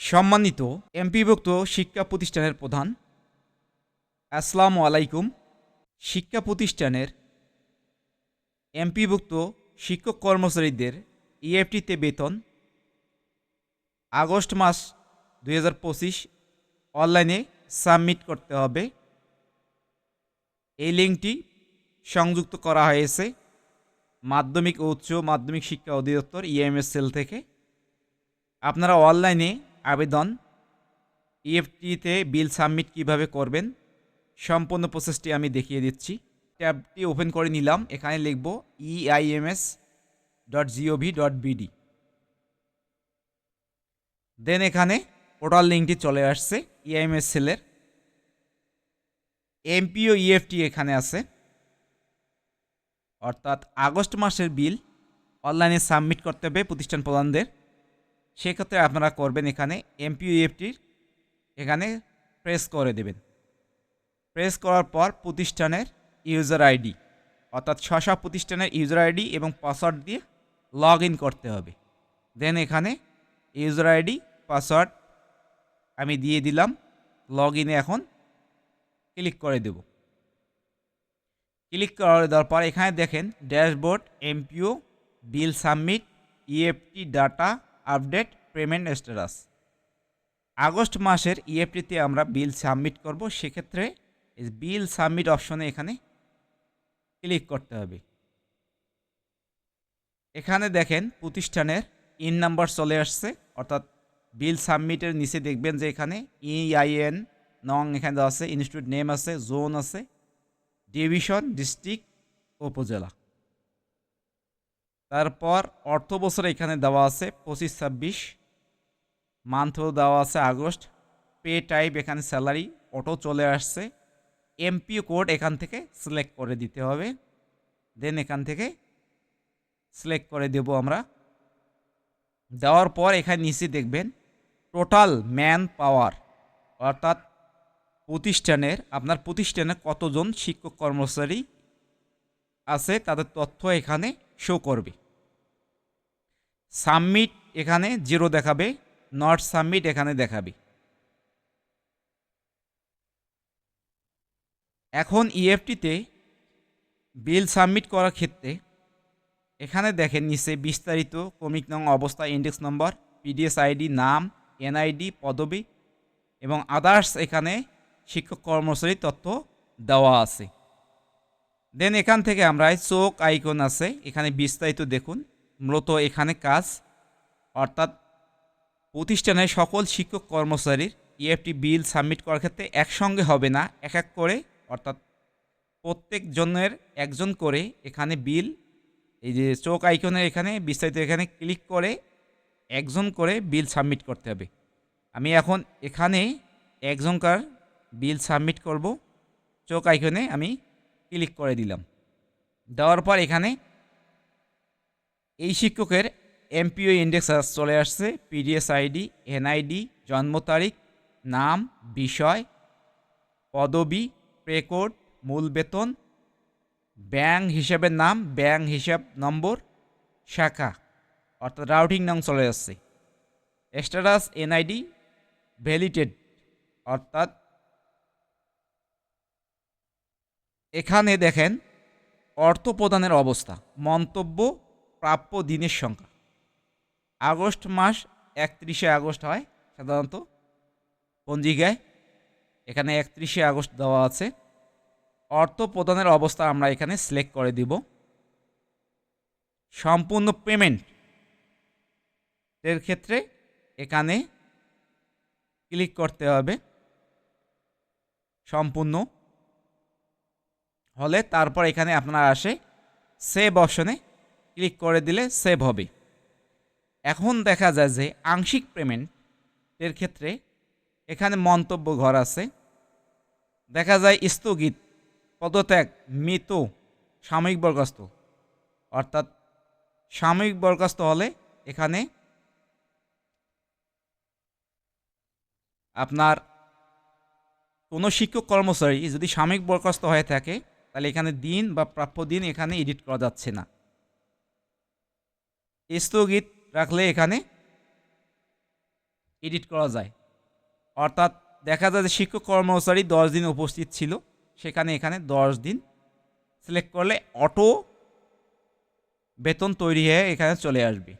সম্মানিত এমপিভুক্ত শিক্ষা প্রতিষ্ঠানের প্রধান, আসসালামু আলাইকুম। শিক্ষা প্রতিষ্ঠানের এমপিভুক্ত শিক্ষক কর্মচারীদের ইএফটিতে বেতন আগস্ট মাস দু হাজার পঁচিশ অনলাইনে সাবমিট করতে হবে। এই লিঙ্কটি সংযুক্ত করা হয়েছে মাধ্যমিক ও উচ্চ মাধ্যমিক শিক্ষা অধিদপ্তর ইএমএস সেল থেকে। আপনারা অনলাইনে আবেদন। ইএফটিতে বিল সাবমিট কীভাবে করবেন, সম্পূর্ণ প্রসেসটি আমি দেখিয়ে দিচ্ছি। ট্যাবটি ওপেন করে নিলাম, এখানে লিখব E EIMS dot GOV dot BD then এখানে পোর্টাল লিঙ্কটি চলে আসছে ইআইএমএস সেলের এমপিও ইএফটি এখানে আছে। অর্থাৎ আগস্ট মাসের বিল অনলাইনে সাবমিট করতে হবে প্রতিষ্ঠান প্রধানদের। সেক্ষেত্রে আপনারা করবেন এখানে এমপিওএফটির এখানে প্রেস করে দেবেন। প্রেস করার পর প্রতিষ্ঠানের ইউজার আইডি অর্থাৎ শশা প্রতিষ্ঠানের ইউজার আইডি এবং পাসওয়ার্ড দিয়ে লগ ইন করতে হবে। দেন এখানে ইউজার আইডি পাসওয়ার্ড আমি দিয়ে দিলাম লগ ইনে এখন ক্লিক করে দেব। ক্লিক করে দেওয়ার পর এখানে দেখেন dashboard MPO bill submit EFT data update payment status August মাসের ইএফটিতে আমরা বিল সাবমিট করব, সেক্ষেত্রে বিল সাবমিট অপশনে এখানে ক্লিক করতে হবে। এখানে দেখেন প্রতিষ্ঠানের ইন নাম্বার চলে আসছে, অর্থাৎ বিল সাবমিটের নিচে দেখবেন যে এখানে ইআইএন নং এখানে দেওয়া আছে, ইনস্টিটিউট নেম আছে, জোন আছে, ডিভিশন, ডিস্ট্রিক্ট, উপজেলা। তারপর অর্থ বছর এখানে দেওয়া আছে পঁচিশ ছাব্বিশ মান্থও দেওয়া আছে আগস্ট। পে টাইপ এখানে স্যালারি, অটো চলে আসছে। এমপিও কোড এখান থেকে সিলেক্ট করে দিতে হবে। দেন এখান থেকে সিলেক্ট করে দেব আমরা। দেওয়ার পর এখানে নিচে দেখবেন, টোটাল ম্যান পাওয়ার অর্থাৎ প্রতিষ্ঠানের, আপনার প্রতিষ্ঠানে কতজন শিক্ষক কর্মচারী আছে তাদের তথ্য এখানে শো করবে। সাবমিট এখানে জিরো দেখাবে। নট সাবমিট এখানে দেখাবে। এখন ইএফটিতে বিল সাবমিট করার ক্ষেত্রে এখানে দেখেন নিচে বিস্তারিত ক্রমিক নং অবস্থা ইন্ডেক্স নম্বর পিডিএস আইডি নাম এনআইডি পদবি এবং আদার্স এখানে শিক্ষক কর্মচারী তথ্য দেওয়া আছে। দেন এখান থেকে আমরা চোখ আইকন আছে। এখানে বিস্তারিত দেখুন। মূলত এখানে কাজ, অর্থাৎ প্রতিষ্ঠানের সকল শিক্ষক কর্মচারীর ইএফটি বিল সাবমিট করার ক্ষেত্রে একসঙ্গে হবে না, এক এক করে, অর্থাৎ প্রত্যেক জনের একজন করে এখানে বিল, এই যে চোখ আইকনের এখানে বিস্তারিত এখানে ক্লিক করে একজন করে বিল সাবমিট করতে হবে। আমি এখন এখানে একজনকার বিল সাবমিট করব, চোখ আইকনে আমি ক্লিক করে দিলাম। দেওয়ার পর এখানে এই শিক্ষকের এমপিও ইন্ডেক্স চলে আসছে পিডিএস আইডি এনআইডি জন্ম তারিখ, নাম, বিষয়, পদবি প্রেকোড মূল বেতন, ব্যাংক হিসাবের নাম, ব্যাংক হিসাব নম্বর, শাখা, অর্থাৎ রাউটিং নং চলে যাচ্ছে স্ট্যাটাস এনআইডি ভ্যালিডেড অর্থাৎ এখানে দেখেন, অর্থ প্রদানের অবস্থা, মন্তব্য, প্রাপ্য দিনের সংখ্যা। আগস্ট মাস একত্রিশে আগস্ট হয় সাধারণত। পঞ্জিকায় এখানে একত্রিশে আগস্ট দেওয়া আছে। অর্থ প্রদানের অবস্থা আমরা এখানে সিলেক্ট করে দিব। সম্পূর্ণ পেমেন্ট এর ক্ষেত্রে এখানে ক্লিক করতে হবে। সম্পূর্ণ হলে তারপর এখানে আপনার আসে সেভ অপশনে ক্লিক করে দিলে সেভ হবে। এখন দেখা যায় যে আংশিক পেমেন্টের ক্ষেত্রে এখানে মন্তব্য ঘর আছে। দেখা যায় স্থগিত, পদত্যাগ, মৃত, সাময়িক বরখাস্ত। অর্থাৎ সাময়িক বরখাস্ত হলে এখানে আপনার কোনো শিক্ষক কর্মচারী যদি সাময়িক বরখাস্ত হয়ে থাকে, তাহলে এখানে দিন বা প্রাপ্য দিন এখানে এডিট করা যাচ্ছে না। স্থগিত রাখলে এখানে এডিট করা যায়। অর্থাৎ দেখা যায় যে শিক্ষক কর্মচারী দশ দিন উপস্থিত ছিল, সেখানে এখানে দশ দিন সিলেক্ট করলে অটো বেতন তৈরি হয়ে এখানে চলে আসবে।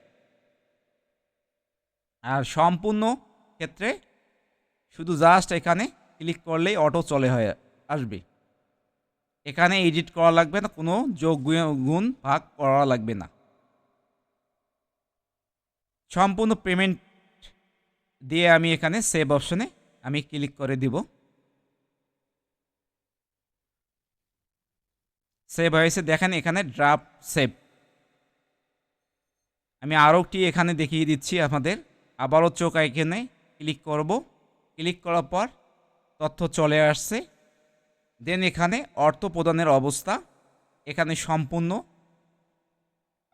আর সম্পূর্ণ ক্ষেত্রে শুধু জাস্ট এখানে ক্লিক করলেই অটো চলে হয়ে আসবে। এখানে এডিট করা লাগবে না, কোনো যোগ, গুণ, ভাগ করা লাগবে না। সম্পূর্ণ পেমেন্ট দিয়ে আমি এখানে সেভ অপশনে আমি ক্লিক করে দিব। সেভ হয়েছে, দেখেন এখানে ড্রাফট সেভ আমি আরও একটি এখানে দেখিয়ে দিচ্ছি আপনাদের। আবারও চোখ এখানে ক্লিক করব। ক্লিক করার পর তথ্য চলে আসছে। দেন এখানে অর্থ প্রদানের অবস্থা। এখানে সম্পূর্ণ।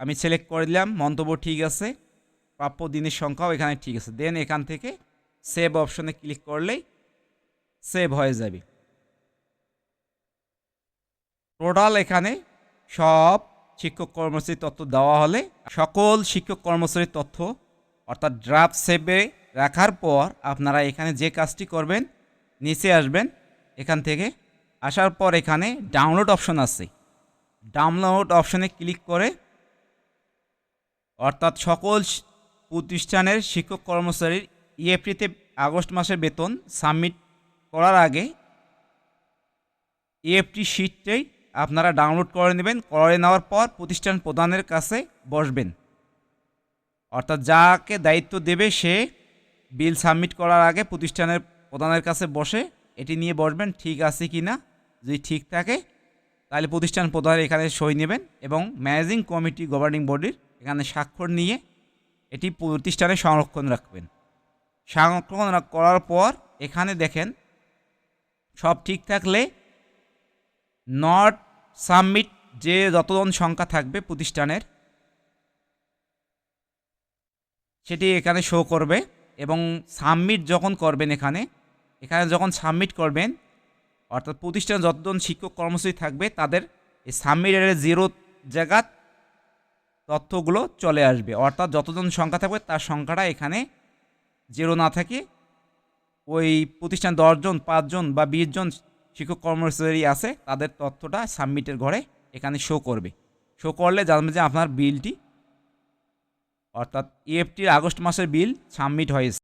আমি সিলেক্ট করে দিলাম, মন্তব্য ঠিক আছে। প্রাপ্য দিনের সংখ্যাও এখানে ঠিক আছে। দেন এখান থেকে সেভ অপশনে ক্লিক করলেই সেভ হয়ে যাবে। টোটাল এখানে সব শিক্ষক কর্মচারীর তথ্য দেওয়া হলে সকল শিক্ষক কর্মচারীর তথ্য অর্থাৎ ড্রাফট সেভে রাখার পর আপনারা এখানে যে কাজটি করবেন, নিচে আসবেন, এখান থেকে আসার পর এখানে ডাউনলোড অপশন আছে। ডাউনলোড অপশনে ক্লিক করে অর্থাৎ সকল প্রতিষ্ঠানের শিক্ষক কর্মচারীর ইএফটিতে আগস্ট মাসের বেতন সাবমিট করার আগে ইএফটি শিটটাই আপনারা ডাউনলোড করে নেবেন। করে নেওয়ার পর প্রতিষ্ঠান প্রধানের কাছে বসবেন। অর্থাৎ যাকে দায়িত্ব দেবে সে বিল সাবমিট করার আগে প্রতিষ্ঠানের প্রধানের কাছে বসে এটি নিয়ে বসবেন, ঠিক আছে কি না? যদি ঠিক থাকে, তাহলে প্রতিষ্ঠান প্রধান এখানে সই নেবেন এবং ম্যানেজিং কমিটি গভর্নিং বডির এখানে স্বাক্ষর নিয়ে এটি প্রতিষ্ঠানে সংরক্ষণ রাখবেন। সংরক্ষণ করার পর এখানে দেখেন, সব ঠিক থাকলে নট সাবমিট যে যতজন সংখ্যা থাকবে প্রতিষ্ঠানের, সেটি এখানে শো করবে এবং সাবমিট যখন করবেন এখানে এখানে যখন সাবমিট করবেন, অর্থাৎ প্রতিষ্ঠানে যতজন শিক্ষক কর্মচারী থাকবে তাদের এই সাবমিটের জিরো জায়গা তথ্যগুলো চলে আসবে। অর্থাৎ যতজন সংখ্যা থাকবে, তার সংখ্যাটা এখানে জিরো না থাকে ওই প্রতিষ্ঠান দশজন পাঁচজন বা বিশজন শিক্ষক কর্মচারী আছে, তাদের তথ্যটা সাবমিটের ঘরে এখানে শো করবে। শো করলে জানবে যে আপনার বিলটি অর্থাৎ ইএফটির আগস্ট মাসের বিল সাবমিট হয়েছে।